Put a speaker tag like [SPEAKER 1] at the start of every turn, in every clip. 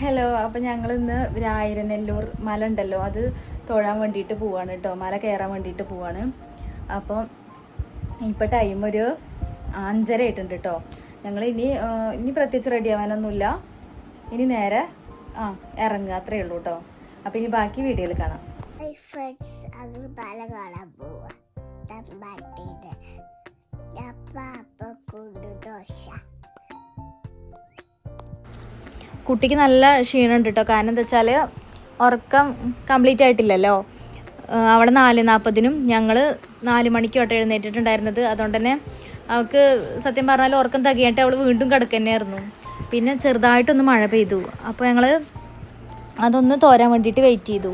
[SPEAKER 1] Hello അപ്പം ഞങ്ങൾ ഇന്ന് രായിരനെല്ലൂർ മല ഉണ്ടല്ലോ അത് തൊഴാൻ വേണ്ടിയിട്ട് പോവാണ് കേട്ടോ മല കയറാൻ വേണ്ടിയിട്ട് പോവാണ്. അപ്പം ഇപ്പം ടൈം ഒരു അഞ്ചര ആയിട്ടുണ്ട് കേട്ടോ ഞങ്ങൾ ഇനി ഇനി പ്രത്യേകിച്ച് റെഡി ആവാനൊന്നുമില്ല. ഇനി നേരെ ആ ഇറങ്ങുക. അത്രേ ഉള്ളൂ കേട്ടോ അപ്പം ഇനി ബാക്കി വീഡിയോയിൽ കാണാം.
[SPEAKER 2] ഫ്രണ്ട്സ് അങ്ങ് മല കാണാൻ പോവാ.
[SPEAKER 1] കുട്ടിക്ക് നല്ല ക്ഷീണമുണ്ട് കേട്ടോ കാരണം എന്താ വെച്ചാൽ ഉറക്കം കംപ്ലീറ്റ് ആയിട്ടില്ലല്ലോ. അവിടെ നാല് നാൽപ്പതിനും ഞങ്ങൾ നാല് മണിക്ക് തൊട്ട് എഴുന്നേറ്റിട്ടുണ്ടായിരുന്നത്. അതുകൊണ്ട് തന്നെ അവൾക്ക് സത്യം പറഞ്ഞാൽ ഉറക്കം തകയായിട്ട് അവൾ വീണ്ടും കിടക്കന്നെയായിരുന്നു. പിന്നെ ചെറുതായിട്ടൊന്ന് മഴ പെയ്തു. അപ്പോൾ ഞങ്ങൾ അതൊന്ന് തോരാൻ വേണ്ടിയിട്ട് വെയിറ്റ് ചെയ്തു.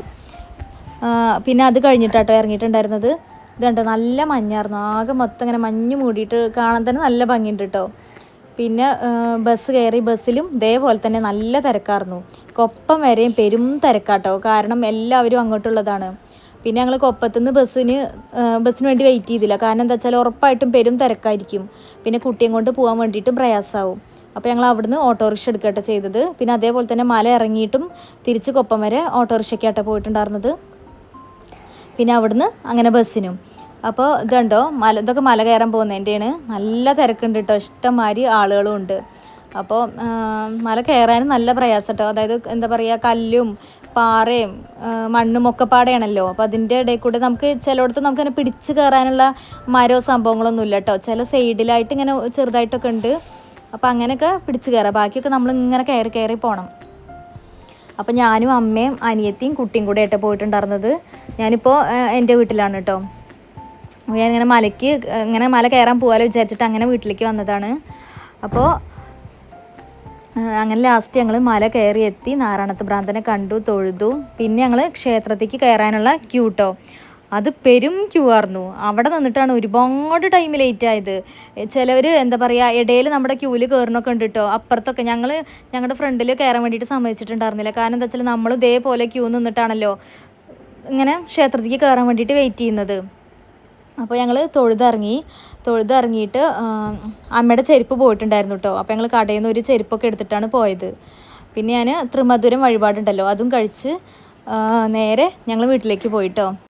[SPEAKER 1] പിന്നെ അത് കഴിഞ്ഞിട്ടാട്ടോ ഇറങ്ങിയിട്ടുണ്ടായിരുന്നത്. ഇത് കണ്ടോ നല്ല മഞ്ഞായിരുന്നു. ആകെ മൊത്തം ഇങ്ങനെ മഞ്ഞ് മൂടിയിട്ട് കാണാൻ തന്നെ നല്ല ഭംഗിയുണ്ട് കേട്ടോ പിന്നെ ബസ് കയറി ബസ്സിലും ഇതേപോലെ തന്നെ നല്ല തിരക്കായിരുന്നു. കൊപ്പം വരെയും പെരും തിരക്കാട്ടോ. കാരണം എല്ലാവരും അങ്ങോട്ടുള്ളതാണ്. പിന്നെ ഞങ്ങൾ കൊപ്പത്തുനിന്ന് ബസ്സിന് ബസ്സിന് വേണ്ടി വെയിറ്റ് ചെയ്തില്ല. കാരണം എന്താ വെച്ചാൽ ഉറപ്പായിട്ടും പെരും തിരക്കായിരിക്കും. പിന്നെ കുട്ടിയും കൊണ്ട് പോകാൻ വേണ്ടിയിട്ടും പ്രയാസമാവും അപ്പോൾ ഞങ്ങൾ അവിടുന്ന് ഓട്ടോറിക്ഷ എടുക്കട്ടെ ചെയ്തത്. പിന്നെ അതേപോലെ തന്നെ മല ഇറങ്ങിയിട്ടും തിരിച്ച് കൊപ്പം വരെ ഓട്ടോറിക്ഷയ്ക്കാട്ടെ പോയിട്ടുണ്ടായിരുന്നത്. പിന്നെ അവിടുന്ന് അങ്ങനെ ബസ്സിനും. അപ്പോൾ ഇതുണ്ടോ? മല ഇതൊക്കെ മല കയറാൻ പോകുന്നതിന്റെയാണ് നല്ല തിരക്കുണ്ട് കേട്ടോ ഇഷ്ടംമാതിരി ആളുകളും ഉണ്ട്. അപ്പോൾ മല കയറാനും നല്ല പ്രയാസം കേട്ടോ അതായത് എന്താ പറയുക കല്ലും പാറയും മണ്ണും ഒക്കെ പാടയാണല്ലോ. അപ്പോൾ അതിന്റെ ഇടയിൽ കൂടെ നമുക്ക് ചിലയിടത്ത് നമുക്കിങ്ങനെ പിടിച്ച് കയറാനുള്ള മരോ സംഭവങ്ങളൊന്നും ഇല്ല കേട്ടോ ചില സൈഡിലായിട്ട് ഇങ്ങനെ ചെറുതായിട്ടൊക്കെ ഉണ്ട്. അപ്പോൾ അങ്ങനെയൊക്കെ പിടിച്ച് കയറാം. ബാക്കിയൊക്കെ നമ്മൾ ഇങ്ങനെ കയറി കയറി പോകണം അപ്പോൾ ഞാനും അമ്മയും അനിയത്തിയും കുട്ടിയും കൂടെ ആയിട്ട് പോയിട്ടുണ്ടായിരുന്നത്. ഞാനിപ്പോൾ എന്റെ വീട്ടിലാണ് കേട്ടോ ഞാനിങ്ങനെ മലയ്ക്ക് ഇങ്ങനെ മല കയറാൻ പോകാലോ വിചാരിച്ചിട്ട് അങ്ങനെ വീട്ടിലേക്ക് വന്നതാണ്. അപ്പോൾ അങ്ങനെ ലാസ്റ്റ് ഞങ്ങൾ മല കയറി എത്തി നാരായണത്ത് ഭ്രാന്തനെ കണ്ടു തൊഴുതു. പിന്നെ ഞങ്ങൾ ക്ഷേത്രത്തേക്ക് കയറാനുള്ള ക്യൂ കേട്ടോ അത് പെരും ക്യൂ ആയിരുന്നു. അവിടെ നിന്നിട്ടാണ് ഒരുപാട് ടൈം ലേറ്റ് ആയത്. ചിലവർ എന്താ പറയുക ഇടയിൽ നമ്മുടെ ക്യൂവിൽ കയറണമൊക്കെ ഉണ്ട് കേട്ടോ അപ്പുറത്തൊക്കെ ഞങ്ങൾ ഞങ്ങളുടെ ഫ്രണ്ടിൽ കയറാൻ വേണ്ടിയിട്ട് സമ്മതിച്ചിട്ടുണ്ടായിരുന്നില്ല. കാരണം എന്താ വെച്ചാൽ നമ്മൾ ഇതേപോലെ ക്യൂ നിന്നിട്ടാണല്ലോ ഇങ്ങനെ ക്ഷേത്രത്തിലേക്ക് കയറാൻ വേണ്ടിയിട്ട് വെയിറ്റ് ചെയ്യുന്നത്. അപ്പോൾ ഞങ്ങൾ തൊഴുതിറങ്ങി തൊഴുതിറങ്ങിയിട്ട് അമ്മയുടെ ചെരുപ്പ് പോയിട്ടുണ്ടായിരുന്നു കേട്ടോ അപ്പോൾ ഞങ്ങൾ കടയിൽ നിന്ന് ഒരു ചെരുപ്പൊക്കെ എടുത്തിട്ടാണ് പോയത്. പിന്നെ ഞാൻ ത്രിമധുരം വഴിപാടുണ്ടല്ലോ അതും കഴിച്ച് നേരെ ഞങ്ങൾ വീട്ടിലേക്ക് പോയിട്ടോ